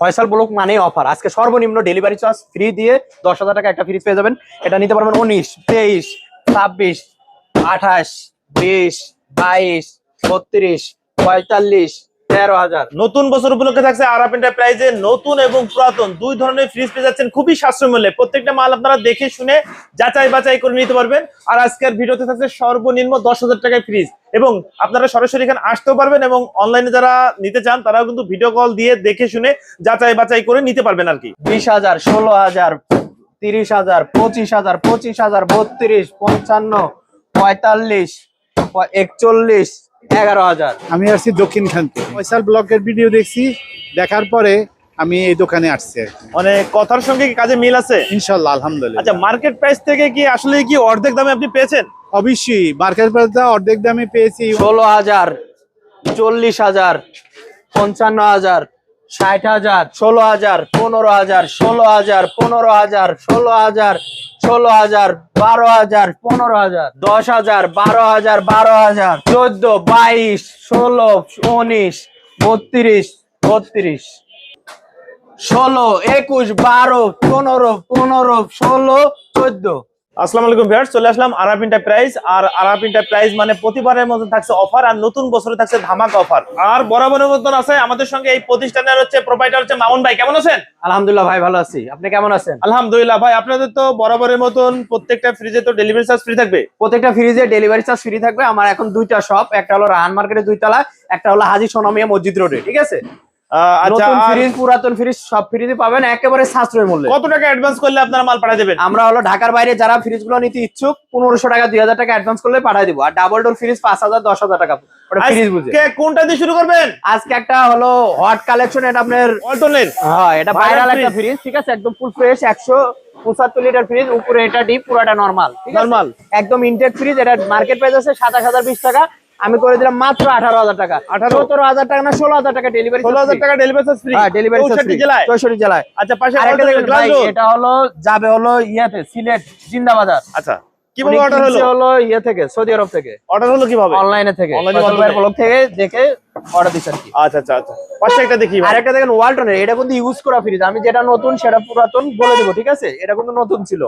Faisal block মানে offer. আজকে সর্বনিম্ন ডেলিভারি চার্জ ফ্রি দিয়ে দশ হাজার টাকা একটা ফ্রি পেয়ে যাবেন। এটা নিতে পারবেন উনিশ, তেইশ, ছাব্বিশ, আঠাশ, বিশ, বাইশ, বত্রিশ, পঁয়তাল্লিশ তেরো হাজার। নতুন বছর উপলক্ষে থাকছে আরাপ এন্টারপ্রাইজে নতুন এবং পুরাতন। দুই ধরনের ফ্রিজ পেয়ে যাচ্ছেন খুবই সাশ্রয় মূল্যে। প্রত্যেকটা মাল আপনারা দেখে শুনে যাচাই বাছাই করে নিতে পারবেন। আর আজকের ভিডিওতে থাকছে সর্বনিম্ন দশ হাজার টাকায় ফ্রিজ এবং আপনারা সরাসরি এখানে আসতেও পারবেন এবং অনলাইনে যারা নিতে চান তারাও কিন্তু ভিডিও কল দিয়ে দেখে শুনে যাচাই বাছাই করে নিতে পারবেন আর কি। বিশ হাজার ষোলো হাজার তিরিশ হাজার পঁচিশ হাজার পঁচিশ হাজার বত্রিশ পঞ্চান্ন পঁয়তাল্লিশ একচল্লিশ এগারো হাজার। আমি আসছি দক্ষিণখান থেকে। ফয়সাল ব্লকের ভিডিও দেখছি দেখার পরে আমি এই দোকানে আসছি মানে কথার সঙ্গে কি কাজে মিল আছে? ইনশাল্লাহ আলহামদুলিল্লাহ। আচ্ছা মার্কেট প্রাইস থেকে কি আসলে কি অর্ধেক দামে আপনি পেয়েছেন? অবশ্যই মার্কেট প্রাইসটা অর্ধেক দামে পেয়েছি। ষোলো হাজার চল্লিশ হাজার পঞ্চান্ন হাজার ষাট হাজার ষোলো হাজার পনেরো হাজার ষোলো হাজার পনেরো হাজার ষোলো হাজার ষোলো হাজার, বারো হাজার, পনেরো হাজার, দশ হাজার, বারো হাজার বারো হাজার, চোদ্দ, বাইশ, ষোলো, উনিশ, বত্রিশ বত্রিশ। ষোলো, একুশ, বারো, পনেরো পনেরো, ষোলো, চোদ্দ। আসসালামু আলাইকুম ভিউয়ার্স চলে আসলাম আরাপ এন্টারপ্রাইজ আর আরাপ এন্টারপ্রাইজ মানে প্রতিবারের মতো থাকছে অফার আর নতুন বছরে থাকছে ধামাক অফার আর বরাবরের মতন আছে আমাদের সঙ্গে এই প্রতিষ্ঠানের হচ্ছে প্রোপাইটার হচ্ছে মামুন ভাই। কেমন আছেন? আলহামদুলিল্লাহ ভাই ভালো আছি। আপনি কেমন আছেন? আলহামদুলিল্লাহ ভাই আপনাদের তো বরাবরের মতন প্রত্যেকটা ফ্রিজে তো ডেলিভারি চার্জ ফ্রি থাকবে? প্রত্যেকটা ফ্রিজে ডেলিভারি চার্জ ফ্রি থাকবে। আমার এখন দুইটা শপ একটা হলো রাহান মার্কেটে দুইতলা একটা হলো হাজি সোনামিয়া মসজিদ রোডে ঠিক আছে? আচ্ছা ফ্রিজ পুরাতন ফ্রিজ সব ফ্রিজে পাবেন একেবারে সাশ্রয় মূল্যে। কত টাকা অ্যাডভান্স করলে আপনারা মাল পাঠিয়ে দেবেন? আমরা হলো ঢাকার বাইরে যারা ফ্রিজগুলো নিতে ইচ্ছুক পনেরোশো টাকা দুই হাজার টাকা অ্যাডভান্স করলে পাঠিয়ে দিব। আর ডাবল ডোর ফ্রিজ পাঁচ হাজার দশ হাজার টাকা ফ্রিজ বুঝে। কোনটা দিয়ে শুরু করবেন? আজকে একটা হলো হট কালেকশন এটা আপনার অল্টনের হ্যাঁ এটা ভাইরাল একটা ফ্রিজ ঠিক আছে? একদম ফুল ফ্রেশ একশো পঁচাত্তর লিটার ফ্রিজ উপরে এটা ডিপ পুরোটা নর্মাল Normal। একদম ইনটেক ফ্রিজ এটা মার্কেট প্রাইস আছে সাতাশ হাজার বিশ টাকা। আমি করে দিলাম মাত্র আঠারো হাজার টাকা। 18 সতেরো হাজার টাকা না ষোলো হাজার টাকা ডেলিভারি ষোলো হাজার টাকা ডেলিভারি ফ্রি হ্যাঁ ডেলিভারি জেলায়। চৌষট্টি জেলায়। আচ্ছা পাশে। এটা হলো যাবে হলো ইয়াতে সিলেট জিন্দাবাজার। আচ্ছা কীভাবে অর্ডার হলো? হলো ইয়ে থেকে সৌদি আরব থেকে। অর্ডার হলো কীভাবে? অনলাইনে থেকে ব্লগ দেখে অর্ডার দিচ্ছে আর কি। আচ্ছা আচ্ছা আচ্ছা। পাশে একটা দেখি ভাই। আরেকটা দেখেন ওয়ালটনের এটা কিন্তু ইউজ করা ফ্রিজ আমি যেটা নতুন সেটা পুরাতন বলে দেবো ঠিক আছে? এটা কিন্তু নতুন ছিল।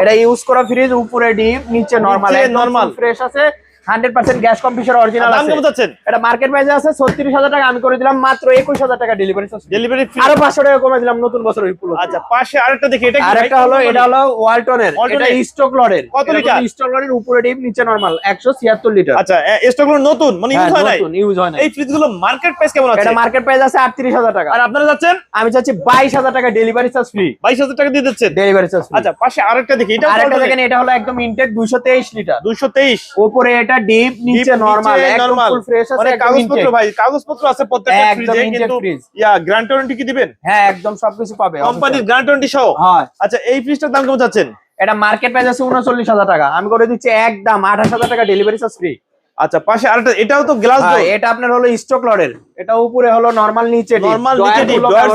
এটা ইউজ করা ফ্রিজ উপরে ডিপ নিচে নরমাল normal। ফ্রেশ আছে। Hundred percent gas computer original দাম আছে। কেমন যাচ্ছেন? এটা মার্কেট প্রাইসে আছে ছত্রিশ হাজার টাকা আমি করে দিলাম মাত্র একুশ হাজার টাকা ডেলিভারি চার্জ ডেলিভারি ফ্রি আরও পাঁচশো টাকা কমে দিলাম নতুন বছর উপলক্ষে আচ্ছা পাশে আরেকটা দেখি এটা কি আরেকটা হলো এটা হলো ওয়ালটনের এটা? স্টক লডের কত লিটার? স্টক লডের উপরে ডিপ নিচে নরমাল একশো ছিয়াত্তর লিটার। আচ্ছা স্টকগুলো নতুন? মানে ইউজ হয় নাই? ইউজ হয় না এই ফ্রিজগুলো মার্কেট প্রাইস কেমন আছে? এটা মার্কেট প্রাইস আছে আটত্রিশ হাজার টাকা। আর আপনারা যাচ্ছেন? আমি চাচ্ছি বাইশ হাজার টাকা ডেলিভারি চার্জ ফ্রি বাইশ হাজার টাকা দিয়ে দিচ্ছেন? ডেলিভারি চার্জ আচ্ছা পাশে আরেকটা দেখি এটা আরেকটা দেখেন এটা হলো একদম ইনটেক দুইশো তেইশ লিটার। দুশো তেইশ। উপরে এটা ডিপ নিচে নরমাল একদম ফুল ফ্রেশ আছে মানে কাগজপত্র ভাই কাগজপত্র আছে প্রত্যেকটা ফ্রিজে কিন্তু ইয়া গ্যারান্টি ওয়ারেন্টি কি দিবেন? হ্যাঁ একদম সবকিছু পাবে কোম্পানির গ্যারান্টি ওয়ারেন্টি সহ? হ্যাঁ। আচ্ছা এই ফ্রিজটার দাম কেমন এটা মার্কেট প্রাইস আছে উনচল্লিশ হাজার টাকা। আমি করে দিচ্ছি একদম আঠাশ হাজার টাকা ডেলিভারি চার্জ ফ্রি আচ্ছা পাশে আরেকটা এটাও তো গ্লাস ডোর এটা আপনার হলো স্টক লডের এটা উপরে হলো নরমাল নিচে Normal নিচে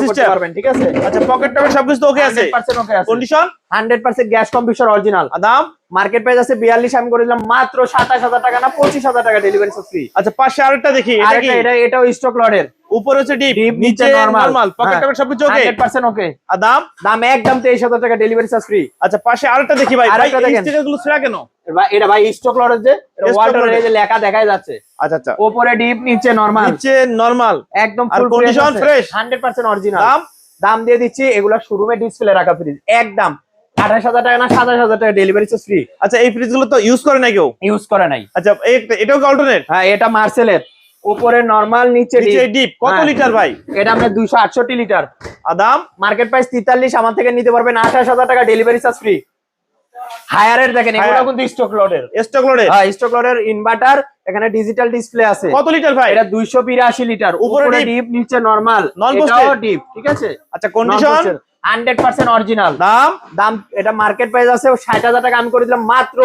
system। পারবেন ঠিক আছে? আচ্ছা পকেট টকেট সবকিছু তো ওকে আছে। 100% ওকে আছে। Condition hundred percent gas computer original. দাম মার্কেট প্রাইস আছে বিয়াল্লিশ আমি করে দিলাম মাত্র সাতাশ হাজার টাকা না পঁচিশ হাজার টাকা ডেলিভারি ফ্রি আচ্ছা পাশে আরেকটা দেখি এটা কি? এটা এটাও স্টক লডের উপরে হচ্ছে ডিপ নিচে নরমাল পকেট টকেট সবকিছু ওকে হান্ড্রেড পার্সেন্ট ওকে আর দাম দাম একদম তেইশ হাজার টাকা ডেলিভারি চার্জ ফ্রি আচ্ছা পাশে আরেকটা দেখি ভাই। স্টিকারগুলো ছেঁড়া কেন? এটা ভাই স্টক লডের যে ওয়াটার। এই যে লেখা দেখাই যাচ্ছে। আচ্ছা আচ্ছা। উপরে ডিপ নিচে নরমাল নিচে নরমাল একদম full fresh? Hundred percent original দাম? দাম দিয়ে দিচ্ছি এগুলো শোরুমে ডিসপ্লে রাখা ফ্রিজ একদম। আঠাশ হাজার টাকা না সাতাশ হাজার টাকা ডেলিভারি চার্জ ফ্রি আচ্ছা এই ফ্রিজগুলো তো ইউজ করে না কেউ? ইউজ করে নাই। আচ্ছা এটাও কি অল্টারনেট হ্যাঁ এটা মার্সেলের উপরে নরমাল নিচে ডিপ কত হ্যাঁ। লিটার ভাই? এটা আপনার দুইশো আটষট্টি লিটার আর দাম? মার্কেট প্রাইস তেতাল্লিশ আমার থেকে নিতে পারবেন আঠাশ হাজার টাকা ডেলিভারি চার্জ ফ্রি হায়ারের দেখেন এগুলো। কিন্তু স্টক লডের স্টক লোডে হ্যাঁ স্টক লডের ইনভার্টার এখানে ডিজিটাল ডিসপ্লে আছে। কত লিটার ভাই? এটা দুইশো বিরাশি লিটার উপরে ডিপ নিচে নরমাল Non ডিপ ঠিক আছে? আচ্ছা কন্ডিশন হান্ড্রেড পার্সেন্ট অরিজিনাল। দাম? দাম এটা মার্কেট প্রাইস আছে ষাট হাজার টাকা আমি করে দিলাম মাত্র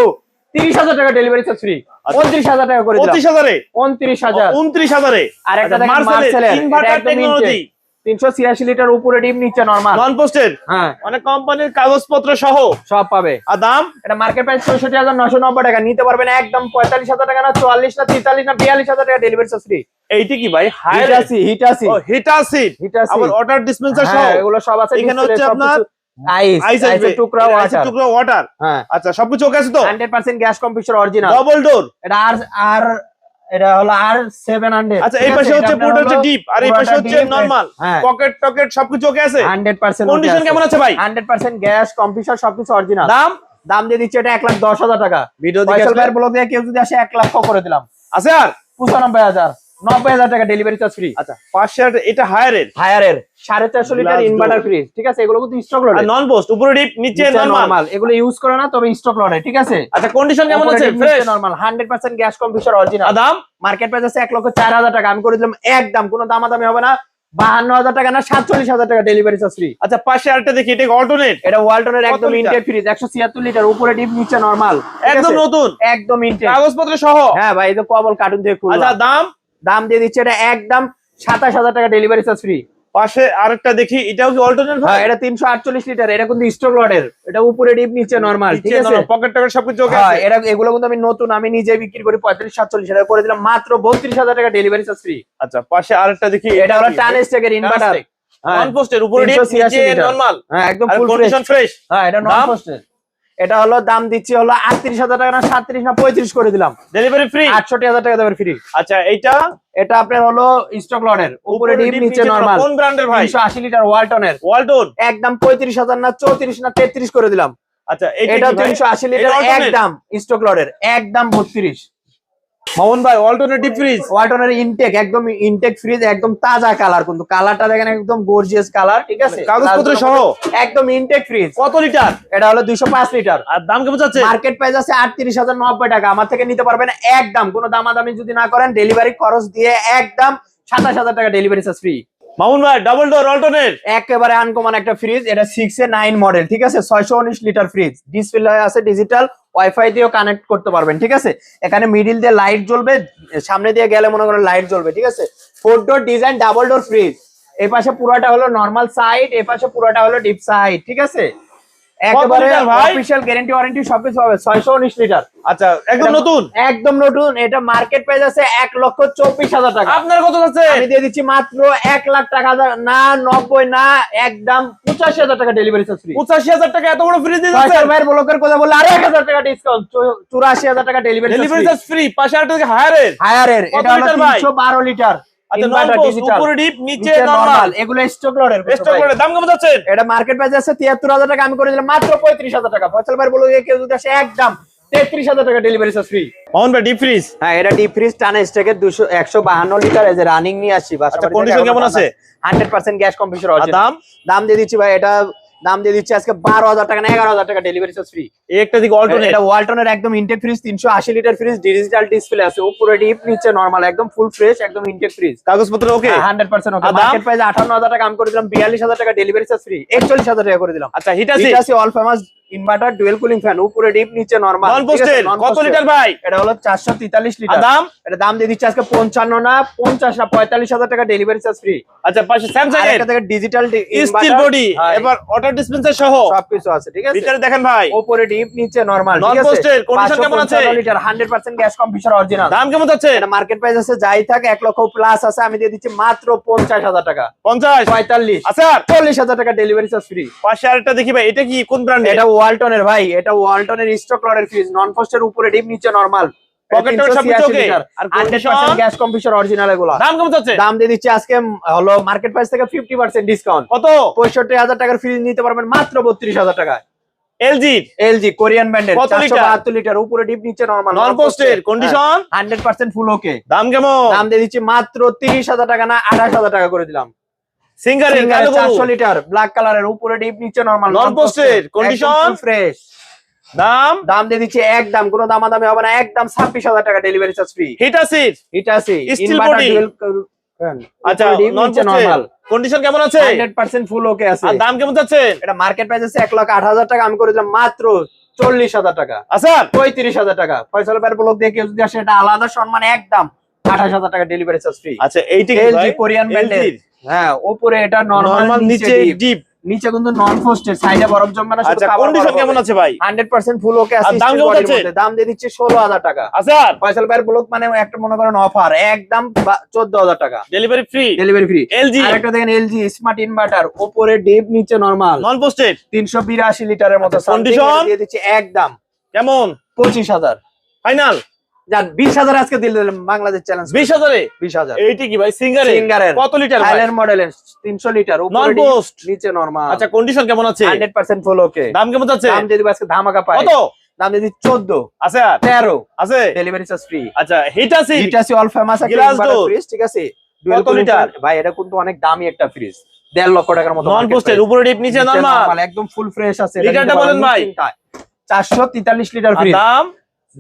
তিরিশ হাজার টাকা ডেলিভারি চার্জ ফ্রি। উনত্রিশ হাজার টাকা করে দিলাম। পঁচিশ হাজারে? উনত্রিশ হাজার। উনত্রিশ হাজারে? আর একটা মার্সেলের ইনভার্টার টেকনোলজি তিনশো ছিয়াশি লিটার উপরে ডিম নিচে নর্মাল নন পোস্টেড হ্যাঁ। মানে কোম্পানির কাগজপত্র সহ? সব পাবে। আর দাম? এটা মার্কেট প্রাইস চৌষট্টি হাজার নশো নব্বই টাকা। নিতে পারবেন একদম পঁয়তাল্লিশ হাজার টাকা না চুয়াল্লিশ না তেতাল্লিশ না বিয়াল্লিশ হাজার টাকা ডেলিভারি চার্জ ফ্রি এইটি কি ভাই? হাই হিটাসি হিটাসি ও হিটাসিড হিটাসি আবার ওয়াটার ডিসপেন্সার সহ? হ্যাঁ এগুলো সব আছে এখানে হচ্ছে সবকিছু। আপনার আইস আইস আইসের টুকরা ওয়াটার টুকরা ওয়াটার হ্যাঁ। আচ্ছা সবকিছু ওকে আছে তো? Hundred percent gas computer original double door এটা আর আর এটা হলো আর সেভেন হান্ড্রেড আচ্ছা এই পাশে হচ্ছে পুরোটা হচ্ছে ডিপ আর এই পাশে হচ্ছে নরমাল পকেট টকেট সবকিছু ওকে আছে? হান্ড্রেড পার্সেন্ট কন্ডিশন কেমন আছে ভাই? হান্ড্রেড পার্সেন্ট গ্যাস কম্পিউটার সবকিছু অরিজিনাল দাম? দাম দিয়ে দিচ্ছে এটা এক লাখ দশ হাজার টাকা। ভিডিও দেখে ভাইয়ের ব্লগ দিয়ে কেউ যদি আসে এক লাখ করে দিলাম। আছে আর? পঁচানব্বই হাজার। নব্বই হাজার টাকা ডেলিভারি চার্জ ফ্রি আচ্ছা পাঁচশো এটা সাড়ে চারশো লিটার ইনভার্টার door. ফ্রি ঠিক আছে এগুলো কিন্তু স্টক নন পোস্ট উপরে ডিপ নিচে নরমাল নরমাল এগুলো ইউজ করে না তবে স্টক ঠিক আছে? আচ্ছা কন্ডিশন কেমন আছে? Fresh normal hundred percent gas computer original দাম? মার্কেট প্রাইস আছে এক লক্ষ চার হাজার টাকা। আমি করে দিলাম একদম কোনো দামাদামি হবে না। বাহান্ন হাজার টাকা না সাতচল্লিশ হাজার টাকা ডেলিভারি চার্জ ফ্রি আচ্ছা পাশে আরেকটা দেখি এটা অল্টারনেট এটা ওয়ালটনের একদম? ফ্রিজ একশো ছিয়াত্তর লিটার উপরে ডিপ নিচে নরমাল একদম নতুন? একদম ইনটেক কাগজপত্র সহ? হ্যাঁ ভাই এই তো কবল কার্টুন থেকে আচ্ছা দাম? দাম দিয়ে দিচ্ছে এটা একদম সাতাশ হাজার টাকা ডেলিভারি চার্জ ফ্রি পাশে আরেকটা দেখি এটাও কি অল্টারনেট হ্যাঁ এটা তিনশো আটচল্লিশ লিটার এটা কিন্তু স্টক লটের এটা উপরে ডিপ নিচে নরমাল ঠিক আছে? পকেট টকেট সবকিছু ওকে হ্যাঁ আছে। এটা এগুলো কিন্তু আমি নতুন আমি নিজে বিক্রি করি পঁয়ত্রিশ সাতচল্লিশ হাজার করে দিলাম মাত্র বত্রিশ হাজার টাকা ডেলিভারি চার্জ ফ্রি আচ্ছা পাশে আরেকটা দেখি এটা হলো টানেস টেকের ইনভার্টার নন পোস্টের উপরে ডিপ নিচে নরমাল হ্যাঁ একদম ফুল কন্ডিশন ফ্রেশ হ্যাঁ এটা নন পোস্টের এটা হলো দাম দিচ্ছি হলো আটত্রিশ হাজার টাকা না সাতত্রিশ না পঁয়ত্রিশ করে দিলাম। ডেলিভারি ফ্রি আটষট্টি হাজার টাকা দেবেন ফ্রি আচ্ছা এইটা? এটা আপনার হলো স্টক লনের উপরে ডিপ নিচে নরমাল। কোন ব্র্যান্ডের ভাই? তিনশো আশি লিটার ওয়ালটনের ওয়ালটন একদম পঁয়ত্রিশ হাজার না চৌত্রিশ না তেত্রিশ করে দিলাম। আচ্ছা এটা এটা তিনশো আশি লিটার একদম স্টক লনের একদম বত্রিশ। মামুন ভাই অল্টারনেটিভ ফ্রিজ ওয়াটারের ইনটেক একদম ইনটেক ফ্রিজ একদম তাজা কালার কিন্তু। কালারটা দেখেন একদম গর্জিয়াস কালার ঠিক আছে? কাগজপত্র সহ? একদম ইনটেক ফ্রিজ কত লিটার এটা হলো দুইশো পাঁচ লিটার আর দাম কেমন যাচ্ছে? মার্কেট প্রাইস আছে আটত্রিশ হাজার নব্বই টাকা। আমার থেকে নিতে পারবেন একদম। কোনো দামাদামি যদি না করেন ডেলিভারি খরচ দিয়ে একদম সাতাশ হাজার টাকা ডেলিভারি চার্জ ফ্রি মামুন ভাই ডাবল ডোর ওয়ালটনের একেবারে আনকমন একটা ফ্রিজ এটা 6 এ নাইন মডেল ঠিক আছে? ছয়শো উনিশ লিটার ফ্রিজ ডিসপ্লে আছে ডিজিটাল ওয়াইফাই দিয়েও কানেক্ট করতে পারবেন, ঠিক আছে? এখানে মিডিল দিয়ে লাইট জ্বলবে, সামনে দিয়ে গেলে মনে করেন লাইট জ্বলবে, ঠিক আছে? Four door design double door fridge এই পাশে পুরোটা হলো নর্মাল সাইড এই পাশে পুরোটা হলো ডিপ সাইড ঠিক আছে? একেবারে গ্যারান্টি ওয়ারেন্টি সবকিছু লিটার। আচ্ছা একদম নতুন? একদম নতুন। এটা মার্কেট প্রাইস আছে এক লক্ষ চব্বিশ হাজার টাকা। আপনার কত যাচ্ছে? আমি দিয়ে দিচ্ছি মাত্র এক লাখ টাকা না নব্বই না একদম পঁচাশি হাজার টাকা ডেলিভারি চার্জ ফ্রি পঁচাশি হাজার টাকা এত বড় ফ্রিজ দিয়ে ফয়সাল যাচ্ছে ব্লকের কথা আরও টাকা ডিসকাউন্ট হাজার টাকা ডেলিভারি চার্জ ফ্রি হায়ারের এটা হলো লিটার আচ্ছা নন ইনভার্টার পোস্ট ডিজিটাল উপরে ডিপ নিচে নিচে নরমাল নরমাল এগুলো স্টক লটের স্টক করে দাম কেমন যাচ্ছে? এটা মার্কেট প্রাইস আছে তিয়াত্তর হাজার টাকা আমি করে দিলাম মাত্র পঁয়ত্রিশ হাজার টাকা। ফয়সাল ভাইয়ের বলে কেউ যদি আসে একদম তেত্রিশ হাজার টাকা delivery charge free deep fridge হ্যাঁ এটা ডিপ ফ্রিজ টানা লিটার রানিং নিয়ে আসছি। আচ্ছা, কেমন আছে? হান্ড্রেড পার্সেন্ট গ্যাস কম্পিউটার আর দাম? দাম দিয়ে দিচ্ছি ভাই এটা দাম দিয়ে দিচ্ছি আজকে বারো হাজার টাকা না এগারো হাজার টাকা ডেলিভারি চার্জ ফ্রি একটা দিকে অল্টারনেট এটা ওয়ালটনের একদম ইনটেক ফ্রিজ তিনশো আশি লিটার ফ্রিজ ডিজিটাল ডিসপ্লে আছে উপরে ডিপ নিচে নর্মাল একদম ফুল ফ্রেশ একদম ইনটেক ফ্রিজ কাগজপত্র okay hundred percent okay market price আঠান্ন হাজার টাকা আমি করে দিলাম বিয়াল্লিশ হাজার টাকা ডেলিভারি চার্জ ফ্রি একচল্লিশ হাজার টাকা করে দিলাম। আচ্ছা Hitachi Hitachi all famous inverter dual cooling fan উপরে ডিপ নিচে নর্মাল নন পোস্টের কত লিটার ভাই? এটা হলো চারশো তেতাল্লিশ আর লিটার দাম? এটা দাম দিয়ে দিচ্ছে আজকে পঞ্চান্ন না পঞ্চাশ না পঁয়তাল্লিশ হাজার টাকা ডেলিভারি চার্জ ফ্রি আচ্ছা পাশে স্যামসাং এর থেকে ডিজিটাল স্টিল বডি এবার ওয়াটার ডিসপেন্সার সহ। সবকিছু আছে ঠিক আছে? ভিতরে দেখেন ভাই। উপরে ডিপ নিচে নরমাল Non-posted, condition কেমন আছে? Litre hundred percent gas computer original দাম কেমন যাচ্ছে? এটা মার্কেট প্রাইস আছে যাই থাক এক লক্ষ প্লাস আছে আমি দিয়ে দিচ্ছি মাত্র পঞ্চাশ হাজার টাকা। পঞ্চাশ? পঁয়তাল্লিশ। আচ্ছা। আর চল্লিশ হাজার টাকা ডেলিভারি চার্জ ফ্রি পাশে আরেকটা দেখি ভাই এটা কি কোন ব্র্যান্ডের এটা ওয়ালটনের ভাই এটা ওয়ালটনের স্টক লটের ফ্রিজ নন পোস্টের উপরে ডিপ নিচে নরমাল Pocket টকেট সবকিছু okay? আর condition? গ্যাস কম্পিউটার অরিজিনাল এগুলো। দাম কেমন যাচ্ছে? দাম দিয়ে দিচ্ছি আজকে হলো মার্কেট প্রাইস থেকে ফিফটি পার্সেন্ট ডিসকাউন্ট কত? পঁয়ষট্টি হাজার টাকার ফ্রিজ নিতে পারবেন মাত্র বত্রিশ হাজার টাকা এলজি? এলজি কোরিয়ান ব্র্যান্ডের কত চারশো লিটার? উপরে ডিপ নিচে নরমাল নন পোস্টের কন্ডিশন ফুল ওকে দাম কেমন? দাম দিয়ে দিচ্ছি মাত্র তিরিশ হাজার টাকা না আঠাশ হাজার টাকা করে দিলাম। সিঙ্গারের চারশো লিটার ব্ল্যাক কালারের উপরে ডিপ নিচে নরমাল Non-posted, condition? ফ্রেশ দাম? দাম দিয়ে দিচ্ছি একদম কোনো দামাদামি হবে না একদম ছাব্বিশ হাজার টাকা ডেলিভারি চার্জ ফ্রি এটা আছে Steel body? আচ্ছা আচ্ছা নন নরমাল কন্ডিশন কেমন আছে? হান্ড্রেড পার্সেন্ট ফুল ওকে আছে। আর দাম কেমন যাচ্ছে? এটা মার্কেট প্রাইস আছে এক লাখ আট হাজার টাকা আমি করে দিলাম মাত্র চল্লিশ হাজার টাকা। আচ্ছা পঁয়ত্রিশ হাজার টাকা। ফয়সাল ভাইয়ের ব্লক দিয়ে কেউ যদি আসে এটা আলাদা সম্মান একদম। আঠাশ হাজার টাকা ডেলিভারি চার্জ ফ্রি আচ্ছা এইটা এলজি কোরিয়ান ব্র্যান্ডের হ্যাঁ উপরে এটা নরমাল নিচে নিচে ডিপ ডিপ নিচে কিন্তু নন ফোস্টেড সাইডে বরফ জমবে না আচ্ছা কন্ডিশন কেমন আছে ভাই? হান্ড্রেড পার্সেন্ট ফুল ওকে আছে দাম কেমন আছে? দাম দিয়ে দিচ্ছে ষোলো হাজার টাকা। আছে ফয়সাল ভাইয়ের ব্লক মানে একটা মনে করেন অফার একদম চোদ্দ হাজার টাকা। Delivery free delivery free LG আরেকটা দেখেন এলজি স্মার্ট ইনভার্টার উপরে ডিপ নিচে নরমাল নন লিটারের মতো আচ্ছা, condition? something দিয়ে দিচ্ছে একদম। কেমন? পঁচিশ হাজার। ফাইনাল যান বিশ হাজার আজকে দিলে বাংলাদেশ চ্যালেঞ্জ বিশ হাজারে? বিশ হাজার। এইটি কি ভাই? সিঙ্গারে সিঙ্গারের কত লিটার থাইল্যান্ড মডেলের তিনশো লিটার নন পোস্ট নিচে নরমাল আচ্ছা কন্ডিশন কেমন আছে? হান্ড্রেড পার্সেন্ট ফুল ওকে দাম কেমন যাচ্ছে? দাম দিয়ে আজকে ধামাকা পাই কত? দাম দিয়ে চোদ্দ আছে তেরো। আছে? ডেলিভারি চার্জ ফ্রি আচ্ছা হিট আছে? আছে অল ফেমাস। ফ্রিজ ঠিক আছে? কত লিটার? ভাই এটা কিন্তু অনেক দামি একটা ফ্রিজ দেড় লক্ষ টাকার মতো নন price। উপরে ডিপ নিচে নিচে নরমাল একদম ফুল ফ্রেশ আছে। লিটারটা বলেন ভাই। চারশো তেতাল্লিশ লিটার ফ্রিজ দাম?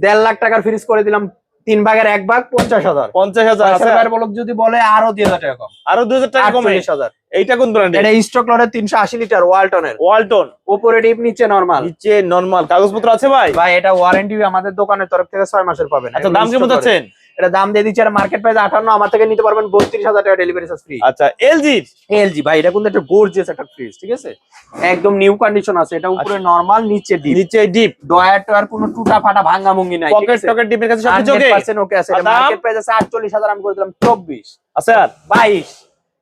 দেড় লাখ টাকার ফ্রিজ করে দিলাম তিন ভাগের এক ভাগ পঞ্চাশ হাজার। পঞ্চাশ হাজার বলক যদি বলে আরও দুই হাজার টাকা কম। আরও দুই হাজার টাকা কম। হাজার। এইটা কোন ধরনের এটা স্টক লটের তিনশো আশি লিটার ওয়ালটনের ওয়ালটন উপরে ডিপ নিচে নরমাল নিচে নরমাল কাগজপত্র আছে ভাই? ভাই এটা ওয়ারেন্টি আমাদের দোকানের তরফ থেকে ছয় মাসের পাবেন। আচ্ছা দাম কেমন যাচ্ছেন এটা দাম দিয়ে দিচ্ছে মার্কেট প্রাইস আটান্ন আমার থেকে নিতে পারবেন বত্রিশ হাজার টাকা ডেলিভারি চার্জ ফ্রি আচ্ছা এলজি এলজি ভাই এটা কিন্তু একটা গোর্জিয়াস একটা ফ্রিজ ঠিক আছে? একদম নিউ কন্ডিশন আছে এটা উপরে নরমাল নিচে ডিপ নিচে ডিপ ডয়ার টয়ার কোনো টুটা ফাটা ভাঙ্গা মুঙ্গি নাই পকেট টকেট ডিপের কাছে সবকিছু ওকে 100% ওকে আছে এটা মার্কেট প্রাইস আছে 48000 আমি করে দিলাম 24 আছে আর 22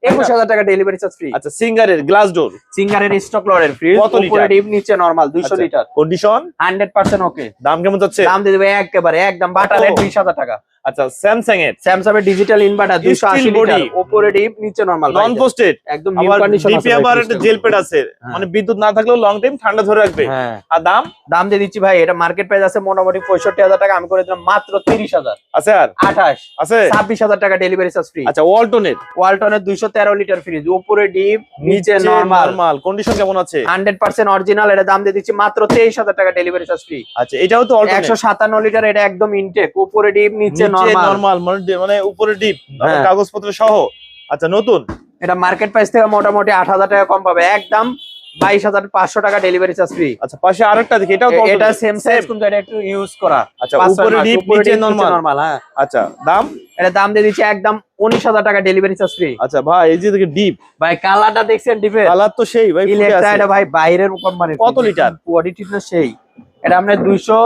21000 টাকা ডেলিভারি চার্জ ফ্রি আচ্ছা সিঙ্গারের গ্লাস ডোর সিঙ্গারের স্টক লটের ফ্রিজ কত উপরে লিটার? ডিপ নিচে নরমাল 200 আচ্ছা। লিটার কন্ডিশন 100% ওকে দাম কেমন যাচ্ছে? দাম দিয়ে দেবে একেবারে একদম বাটার রেট 20000 টাকা। আচ্ছা স্যামসাং এর। স্যামসাং এর digital inverter 280 Steel litre body। উপরে ডিপ নিচে নরমাল নন পোস্টেড একদম নিউ কন্ডিশন আবার একটা জেল প্যাড আছে। মানে বিদ্যুৎ না থাকলেও লং টাইম ঠান্ডা ধরে রাখবে। হ্যাঁ। আর দাম? দাম দিয়ে দিচ্ছি ভাই এটা মার্কেট প্রাইস আছে মোটামুটি 65000 টাকা আমি করে দিলাম মাত্র 30000 আছে আর? 28 আছে? ছাব্বিশ হাজার টাকা ডেলিভারি চার্জ ফ্রি আচ্ছা ওয়ালটনের ওয়ালটনের দুইশো তেরো লিটার ফ্রিজ উপরে ডিপ নিচে নরমাল নরমাল কন্ডিশন কেমন আছে? হান্ড্রেড পার্সেন্ট অরিজিনাল এটা দাম দিয়ে দিচ্ছি মাত্র তেইশ হাজার টাকা ডেলিভারি চার্জ ফ্রি আচ্ছা এটাও তো একশো অল্টনেট সাতান্ন লিটার এটা একদম ইনটেক উপরে ডিপ নিচে নিচে নরমাল মানে মানে উপরে ডিপ হ্যাঁ। কাগজপত্র সহ। আচ্ছা নতুন? এটা মার্কেট প্রাইস থেকে মোটামুটি আট হাজার টাকা কম পাবে। একদম বাইশ হাজার পাঁচশো টাকা ডেলিভারি চার্জ ফ্রি আচ্ছা পাশে আরেকটা দেখি এটাও এটা সেম সাইজ কিন্তু এটা একটু ইউজ করা। আচ্ছা উপরে ডিপ নিচে নরমাল নরমাল হ্যাঁ। আচ্ছা দাম? এটা দাম দিয়ে দিচ্ছি একদম উনিশ হাজার টাকা ডেলিভারি চার্জ ফ্রি আচ্ছা ভাই এই যে দেখি ডিপ ভাই কালারটা দেখছেন ডিপে কালার তো সেই ভাই ইলেকট্রা আছে। এটা ভাই বাইরের কোম্পানি কত লিটার? কোয়ালিটি তো সেই। এটা আপনার দুইশো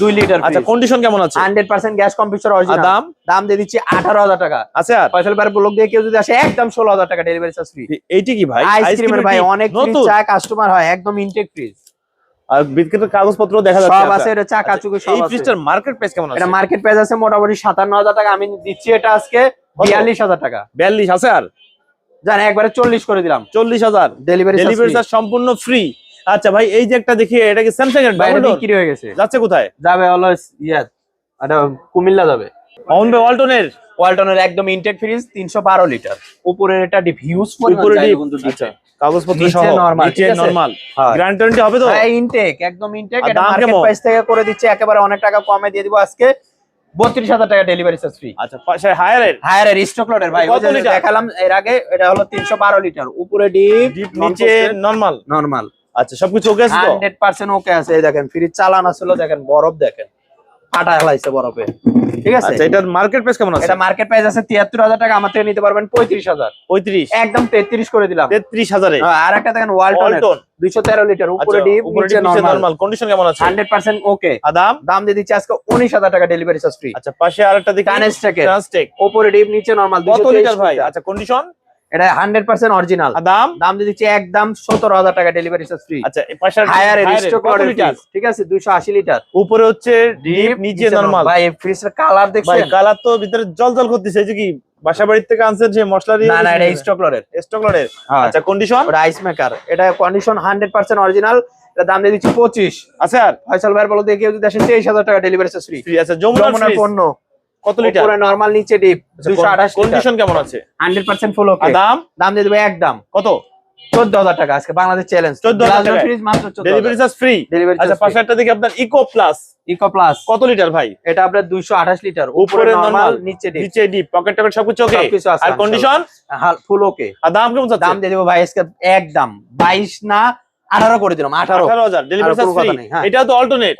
দুই লিটার আচ্ছা কন্ডিশন কেমন আছে? Hundred percent gas computer original দাম? দাম দিয়ে দিচ্ছি আঠারো হাজার টাকা। আছে আর? ফয়সাল ভাইয়ের ব্লক দিয়ে কেউ যদি আসে একদম ষোলো হাজার টাকা ডেলিভারি চার্জ ফ্রি এইটি কি ভাই? আইসক্রিমের ভাই অনেক নতুন? কাস্টমার হয় একদম ইনটেক ফ্রিজ আর বিস্কিটের কাগজপত্র দেখা যাচ্ছে সব আচ্ছা। আছে এটা চাকা চুকি আচ্ছা, সব এই ফ্রিজটার মার্কেট প্রাইস কেমন আছে? এটা মার্কেট প্রাইস আছে মোটামুটি সাতান্ন হাজার টাকা। আমি দিচ্ছি এটা আজকে বিয়াল্লিশ হাজার টাকা। 42 আছে আর? জান একবারে চল্লিশ করে দিলাম। চল্লিশ হাজার। ডেলিভারি ডেলিভারি চার্জ সম্পূর্ণ ফ্রি আচ্ছা ভাই এই যে একটা দেখি এটা কি স্যামসাং এর? বাইরে বিক্রি হয়ে গেছে। যাচ্ছে কোথায়? যাবে হলো ইয়া এটা কুমিল্লা যাবে। অন ভাই ওয়ালটনের ওয়ালটনের একদম ইনটেক ফ্রিজ তিনশো বারো লিটার উপরের এটা ডিপ হিউজ উপরে ডিপ আচ্ছা কাগজপত্র সহ normal, নিচে নরমাল হ্যাঁ। গ্যারান্টি হবে তো? হ্যাঁ ইনটেক একদম ইনটেক এটা মার্কেট প্রাইস থেকে করে দিচ্ছে একেবারে অনেক টাকা কমে দিয়ে দিব আজকে। বত্রিশ হাজার টাকা ডেলিভারি চার্জ ফ্রি আচ্ছা পাশে হায়ার এর? স্টক লটের ভাই কত লিটার? দেখালাম এর আগে এটা হলো তিনশো বারো লিটার উপরে ডিপ ডিপ নিচে নরমাল নর্মাল আচ্ছা সবকিছু ওকে আছে তো? হান্ড্রেড পার্সেন্ট ওকে আছে। এই দেখেন ফ্রিজ চালান আসলে দেখেন বরফ দেখেন। ফাটা হেলাইছে বরফে। ঠিক আছে? আচ্ছা এটার মার্কেট প্রাইস কেমন আছে? এটা মার্কেট প্রাইস আছে তিয়াত্তর হাজার টাকা আমার থেকে নিতে পারবেন পঁয়ত্রিশ হাজার। 35 একদম তেত্রিশ করে দিলাম। 33 হাজারে? হ্যাঁ, আর একটা দেখেন ওয়ালটন ওয়ালটন দুইশো তেরো লিটার উপরে ডিপ নিচে নর্মাল কন্ডিশন কেমন আছে? হান্ড্রেড পার্সেন্ট ওকে আর দাম? দাম দিয়ে দিচ্ছে আজকে উনিশ হাজার টাকা ডেলিভারি চার্জ ফ্রি আচ্ছা পাশে আরেকটা দেখি। কানেস্টেকের ট্রান্সটেক উপরে ডিপ নিচে নরমাল কত লিটার ভাই? আচ্ছা কন্ডিশন এটা হান্ড্রেড পার্সেন্ট অরিজিনাল আর দাম? দাম দিচ্ছে একদম সতেরো হাজার টাকা ডেলিভারি চার্জ ফ্রি আচ্ছা এই হায়ার স্টক লিটার ঠিক আছে দুইশো আশি লিটার উপরে হচ্ছে ডিপ নিচে নরমাল ভাই ফ্রিজের কালার ভাই কালার তো ভিতরে জল জল করতেছে এই যে কি বাসা বাড়ির থেকে আনছেন যে মশলা দিয়ে না না এটা স্টক লটের স্টক লটের আচ্ছা কন্ডিশন আইস মেকার এটা কন্ডিশন হান্ড্রেড পার্সেন্ট অরিজিনাল এটা দাম দিয়ে দিচ্ছি ফয়সাল বলো যদি হাজার টাকা ডেলিভারি চার্জ ফ্রি ফ্রি আছে যমুনার পণ্য। কত লিটার উপরে নরমাল নিচে ডিপ দুশো আঠাশ কন্ডিশন কেমন আছে? হান্ড্রেড পার্সেন্ট ফুল ওকে দাম? দাম দিয়ে দেবে একদম। কত? চোদ্দ হাজার টাকা আজকে বাংলাদেশ চ্যালেঞ্জ 14,000 টাকায়। ফ্রিজ মাত্র চোদ্দ ডেলিভারি চার্জ ফ্রি আচ্ছা পাশে একটা দেখি আপনার ইকো প্লাস ইকো প্লাস কত লিটার ভাই? এটা আপনার দুইশো আঠাশ লিটার উপরে নরমাল নিচে ডিপ নিচে ডিপ পকেট টকেট সবকিছু ওকে সবকিছু আছে, আর কন্ডিশন ফুল ওকে আর দাম কেমন দাম দিয়ে দেবো ভাই আজকে একদম। বাইশ না আঠারো করে দিলাম আঠারো। আঠারো হাজার ডেলিভারি চার্জ ফ্রি। এটা তো অল্টারনেট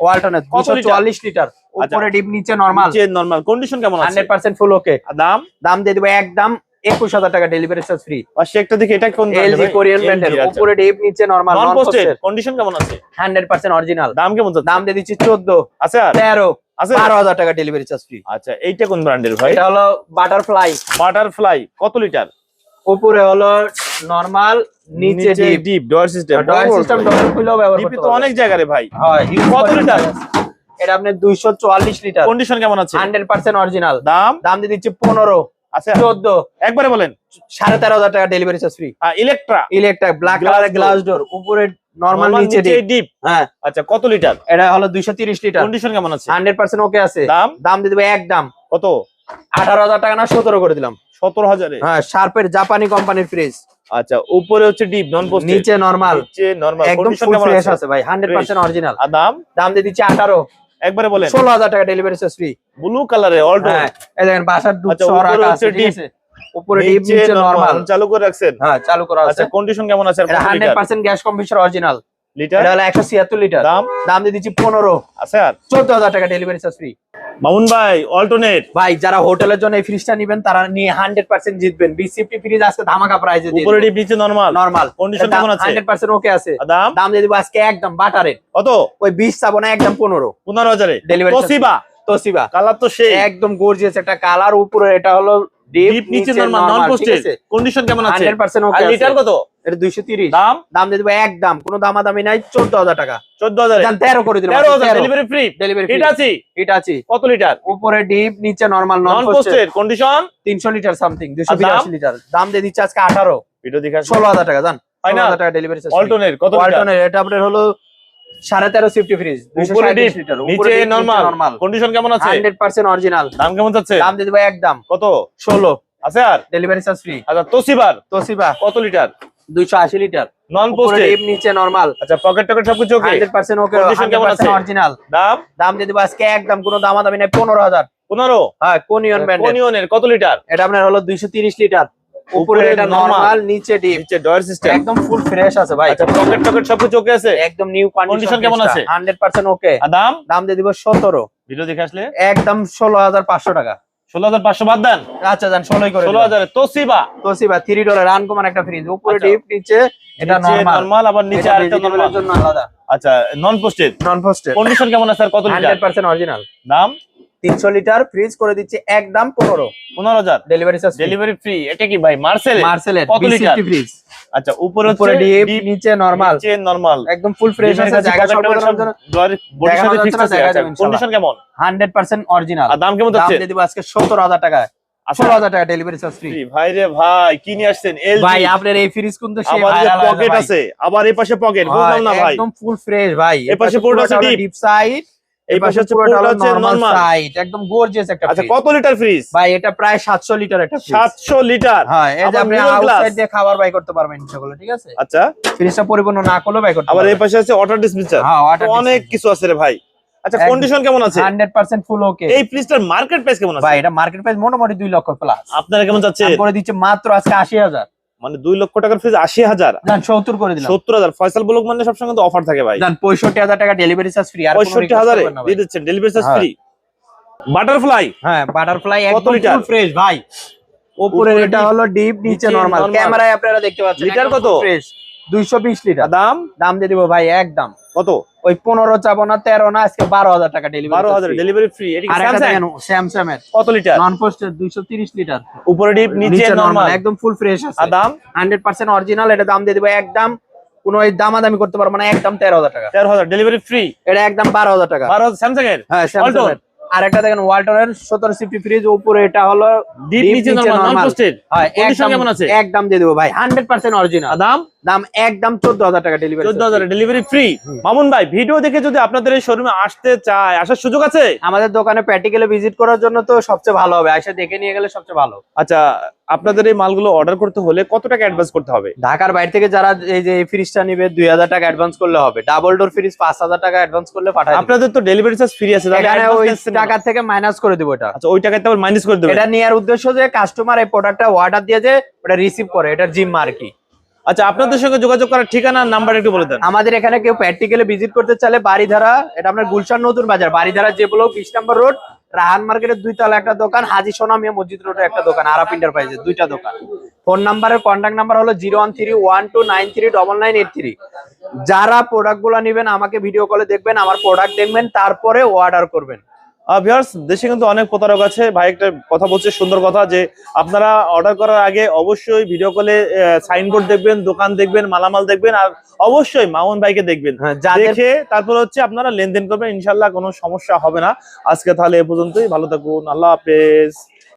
কত দুশো লিটার? চুয়াল্লিশ লিটার উপরে ডিপ নিচে নর্মাল নিচে নরমাল কন্ডিশন কেমন আছে? হান্ড্রেড পার্সেন্ট ফুল ওকে দাম? দাম দিয়ে দিবো একদম একুশ হাজার টাকা ডেলিভারি চার্জ ফ্রি পাশে একটা দেখি এটা কোন এলজি কোরিয়ান ব্র্যান্ডের উপরে ডিপ নিচে নর্মাল নন পোস্টেড কন্ডিশন কেমন আছে? হান্ড্রেড পার্সেন্ট অরিজিনাল দাম কেমন যাচ্ছে? দাম দিয়ে দিচ্ছি চোদ্দ। আছে আর? তেরো। আছে বারো হাজার টাকা ডেলিভারি চার্জ ফ্রি আচ্ছা এইটা কোন ব্র্যান্ডের ভাই? এটা হলো বাটারফ্লাই বাটারফ্লাই কত লিটার উপরে হলো নর্মাল নিচে deep deep drawer system drawer system drawer খুলেও ব্যবহার করতে তো অনেক জায়গায় রে ভাই। হয় কত লিটার? এটা দুইশো চুয়াল্লিশ লিটার কন্ডিশন কেমন আছে? হান্ড্রেড পার্সেন্ট অরিজিনাল দাম? দাম দিয়ে দিচ্ছি পনেরো। আছে চোদ্দ। একবারে বলেন। সাড়ে তেরো হাজার টাকা delivery charge free Electra Electra black কালারের গ্লাস ডোর উপরে নর্মাল নিচে ডিপ হ্যাঁ। আচ্ছা কত লিটার এটা হলো দুইশো তিরিশ লিটার কন্ডিশন কেমন আছে? হান্ড্রেড পার্সেন্ট ওকে আছে। দাম? দাম দিয়ে দেবে এক দাম। কত? আঠারো হাজার টাকা না সতেরো করে দিলাম। সতেরো হাজারে? হ্যাঁ শার্পের জাপানি কোম্পানির ফ্রিজ আচ্ছা উপরে হচ্ছে ডিপ নন পোস্টেড নিচে নরমাল নিচে নরমাল একদম ফুল ফ্রেশ আছে? ভাই হান্ড্রেড পার্সেন্ট অরিজিনাল আর দাম? দাম দিয়ে দিচ্ছি আঠারো। একবারে বলেন। ষোলো হাজার টাকা ডেলিভারি চার্জ ফ্রি ব্লু কালারে অল্টো হ্যাঁ এই দেখেন বাসার দুধ সরা উপরে আছে ঠিক আছে? উপরে ডিপ নিচে নরমাল চালু করে রাখছেন? হ্যাঁ চালু করা আছে। আচ্ছা কন্ডিশন কেমন আছে আর এটা কত hundred litre percent gas compressor original litre? এটা হলো একশো ছিয়াত্তর লিটার। দাম? দাম দিয়ে দিচ্ছি টাকা ডেলিভারি চার্জ ফ্রি মামুন ভাই অল্টারনেট ভাই যারা হোটেলের জন্য এই ফ্রিজটা নিবেন তারা নিয়ে হান্ড্রেড পার্সেন্ট জিতবেন। বিসিপি ফ্রিজ আজকে ধামাকা প্রাইজে উপরে ডিপ নিচে নরমাল নর্মাল কন্ডিশন কেমন আছে? হান্ড্রেড পার্সেন্ট ওকে আছে। দাম? দাম দিয়ে দিবো আজকে একদম বাটারের কত? ওই একদম তোসিবা। তোসিবা। কালার তো সেই। একদম গর্জিয়াস একটা কালার। উপরে এটা হলো ডিপ নিচে নরমাল নন কন্ডিশন কেমন আছে? হান্ড্রেড পার্সেন্ট আর লিটার কত? এটা দুইশো তিরিশ। দাম? দাম দিয়ে দিবো একদম। কোনো দামাদামি নাই চোদ্দ হাজার টাকা। চোদ্দ হাজারে? জান তেরো করে দিলাম তেরো হাজার ডেলিভারি ফ্রি ডেলিভারি এটা আছে এটা আছে কত লিটার উপরে ডিপ নিচে নর্মাল নন কন্ডিশন তিনশো লিটার সামথিং দুশো আর দাম? বিরাশি লিটার দাম দিয়ে দিচ্ছে আজকে আঠারো। ভিডিও দেখে আসুন ষোলো হাজার টাকা জান। ষোলো ফাইনাল হাজার টাকা ডেলিভারি কত এটা আপনার হলো সাড়ে তেরো সিফটি ফ্রিজ উপরে নিচে নরমাল কন্ডিশন কেমন আছে? হান্ড্রেড পার্সেন্ট অরিজিনাল দাম কেমন যাচ্ছে? দাম দিয়ে দেবো একদম। কত? ষোলো। আছে আর? ডেলিভারি চার্জ ফ্রি আচ্ছা তোসিবার? তোসিবা কত লিটার দুইশো আশি লিটার নন উপরে পোস্টেড নিচে নরমাল আচ্ছা পকেট টকেট সবকিছু ওকে ওকে কেমন আছে? অরিজিনাল দাম? দাম দিয়ে দেবো আজকে একদম কোনো নাই পনেরো হ্যাঁ কোনিয়ন কোনিয়নের কত লিটার এটা আপনার হলো দুইশো তিরিশ লিটার উপরে এটা নরমাল নিচে ডিপ নিচে ডয়ার সিস্টেম একদম ফুল ফ্রেশ আছে ভাই। আচ্ছা পকেট টকেট সবকিছু ওকে আছে? একদম নিউ কন্ডিশন কেমন আছে? হান্ড্রেড পার্সেন্ট ওকে আর দাম? দাম দিয়ে দিব সতেরো। ভিডিও দেখে আসলে? একদম ষোলো হাজার পাঁচশো টাকা। ষোলো হাজার পাঁচশো বাদ দেন। আচ্ছা যান ষোলোই করে ষোলো হাজারে Toshiba. Toshiba three dollar uncommon একটা ফ্রিজ উপরে আচ্ছা। ডিপ নিচে এটা নরমাল নরমাল আবার নিচে আরেকটা নরমাল জন্য আলাদা। আচ্ছা non frosted non frosted condition কেমন আছে আর কত লিটার হান্ড্রেড পার্সেন্ট অরিজিনাল দাম? তিনশো লিটার ফ্রিজ করে দিচ্ছে একদম পনেরো। পনেরো হাজার। ডেলিভারি চার্জ ডেলিভারি ফ্রি এটা কি ভাই? মার্সেল মার্সেলের কত লিটার? ফ্রিজ আচ্ছা উপরে উপরে ডিপ নিচে নরমাল নিচে নরমাল একদম ফুল ফ্রেশ আছে জায়গা জন্য দেখানো যাচ্ছে না, দেখা কন্ডিশন কেমন? হান্ড্রেড পার্সেন্ট অরিজিনাল আর দাম কেমন দাম যাচ্ছে? দিয়ে দিব আজকে সত্তর হাজার টাকা। আচ্ছা, ষোলো হাজার টাকা ডেলিভারি চার্জ ফ্রি ভাই রে ভাই কি নিয়ে আসছেন? এলজি ভাই আপনার এই ফ্রিজ কিন্তু সেই পকেট আছে আবার এই পাশে পকেট ভাই, না ভাই। একদম ফুল ফ্রেশ ভাই। এই পাশে পুরোটা আছে ডিপ সাইড এই পাশে পুরোটা হচ্ছে নরমাল সাইড একদম গর্জিয়াস একটা আচ্ছা কত লিটার ফ্রিজ ভাই এটা প্রায় 700 লিটার একটা fridge। সাতশো লিটার হ্যাঁ এই যে আপনি আউটসাইড দিয়ে খাবার বাই করতে পারবেন সেগুলো ঠিক আছে? আচ্ছা। ফ্রিজটা পরিপূর্ণ না করলেও বাই করতে আবার এই পাশে আছে ওয়াটার ডিসপেন্সার হ্যাঁ ওয়াটার অনেক কিছু আছে রে ভাই। আচ্ছা কন্ডিশন কেমন আছে? 100% ফুল ওকে এই ফ্রিজটার মার্কেট প্রাইস কেমন আছে? ভাই এটা মার্কেট প্রাইস মোটামুটি 2 লক্ষ প্লাস আপনারা কেমন যাচ্ছে? করে দিচ্ছে মাত্র আজকে 80000 মানে দুই লক্ষ টাকার ফিজ আশি হাজার। সত্তর 70 করে দিলাম। সত্তর হাজার। ফয়সাল ব্লক মানে সবসময় কিন্তু অফার থাকে ভাই। পঁয়ষট্টি হাজার টাকা ডেলিভারি চার্জ ফ্রি পঁয়ষট্টি হাজারে। দিয়ে দিচ্ছেন ডেলিভারি চার্জ হ্যাঁ। ফ্রি বাটারফ্লাই হ্যাঁ বাটারফ্লাই কত লিটার? ফ্রেশ ভাই। উপরে এটা হলো ডিপ নিচে নিচে নরমাল ক্যামেরায় আপনারা দেখতে পাচ্ছেন লিটার কত? Fresh 220 litre. দাম? দাম দিয়ে দিব ভাই একদম। কত? ওই 15 চাবো না 13 না আজকে 12000 টাকা ডেলিভারি হাজার ডেলিভারি ফ্রি এটি স্যামসাং স্যামসাং এর কত লিটার? Non frosted 230 litre. উপরে ডিপ নিচে নরমাল একদম ফুল ফ্রেশ আছে। দাম? 100% অরিজিনাল এটা দাম দিয়ে দিব একদম। কোনো এই দামাদামি করতে পারব না একদম 13000 টাকা। তেরো হাজার ডেলিভারি ফ্রি এটা একদম 12000 টাকা। বারো হাজার স্যামসাং এর হ্যাঁ স্যামসাং Walton। এর আর একটা দেখেন ওয়ালটনের 17 সিফটি ফ্রিজ উপরে এটা হলো ডিপ নিচে নরমাল হয় Condition একদম কেমন আছে? একদম দিয়ে দেবো ভাই 100% অরিজিনাল দাম? দাম একদম 14000 টাকা ডেলিভারি চোদ্দ হাজার ডেলিভারি ফ্রি। মামুন ভাই ভিডিও দেখে যদি আপনাদের এই শোরুমে আসতে চায় আসার সুযোগ আছে? আমাদের দোকানে প্র্যাকটিক্যালি ভিজিট করার জন্য তো সবচেয়ে ভালো হবে। এসে দেখে নিয়ে গেলে সবচেয়ে ভালো। আচ্ছা আপনাদের এই মালগুলো অর্ডার করতে হলে কত টাকা অ্যাডভান্স করতে হবে? ঢাকার বাইরে থেকে যারা এই যে ফ্রিজটা নিবে দুই হাজার টাকা অ্যাডভান্স করলে হবে। ডাবল ডোর ফ্রিজ পাঁচ হাজার টাকা অ্যাডভান্স করলে পাঠাই দিবো। আপনাদের তো ডেলিভারি চার্জ ফ্রি আছে ওই? টাকা থেকে মাইনাস করে দিব এটা। আচ্ছা ওই টাকাতে আবার মাইনাস করে দেবেন এটা নেওয়ার উদ্দেশ্য যে কাস্টমার এই প্রোডাক্টটা অর্ডার দিয়ে যে ওটা রিসিভ করে এটা জিম্মা আর কি। আচ্ছা আপনাদের সঙ্গে যোগাযোগ করার ঠিকানা, নাম্বার একটু বলে দেন। আমাদের এখানে কেউ প্র্যাকটিক্যালি ভিজিট করতে চাইলে বাড়িধারা এটা আপনার গুলশান নতুন বাজার বাড়িধারা যে ব্লক, বিশ নম্বর রোড, রাহান মার্কেটের দুই তলা একটা দোকান, হাজি সোনা মিয়া মসজিদ রোডে একটা দোকান আরাপ ইন্টারপ্রাইজের দুইটা দোকান। ফোন নাম্বারের কন্ট্যাক্ট নাম্বার হলো zero one three one two nine three double nine eight three. যারা প্রোডাক্টগুলো নেবেন, আমাকে ভিডিও কলে দেখবেন, আমার প্রোডাক্ট দেখবেন, তারপরে অর্ডার করবেন। ভিউয়ার্স দেশে কিন্তু অনেক প্রতারক আছে। ভাই একটা কথা বলছে সুন্দর কথা যে আপনারা অর্ডার করার আগে অবশ্যই ভিডিও কলে সাইনবোর্ড দেখবেন দোকান দেখবেন মালামাল দেখবেন আর অবশ্যই মামুন ভাইকে দেখবেন। হ্যাঁ, দেখে তারপর হচ্ছে আপনারা লেনদেন করবেন ইনশাল্লাহ কোনো সমস্যা হবে না। আজকে তাহলে এ পর্যন্তই ভালো থাকুন আল্লাহ হাফেজ।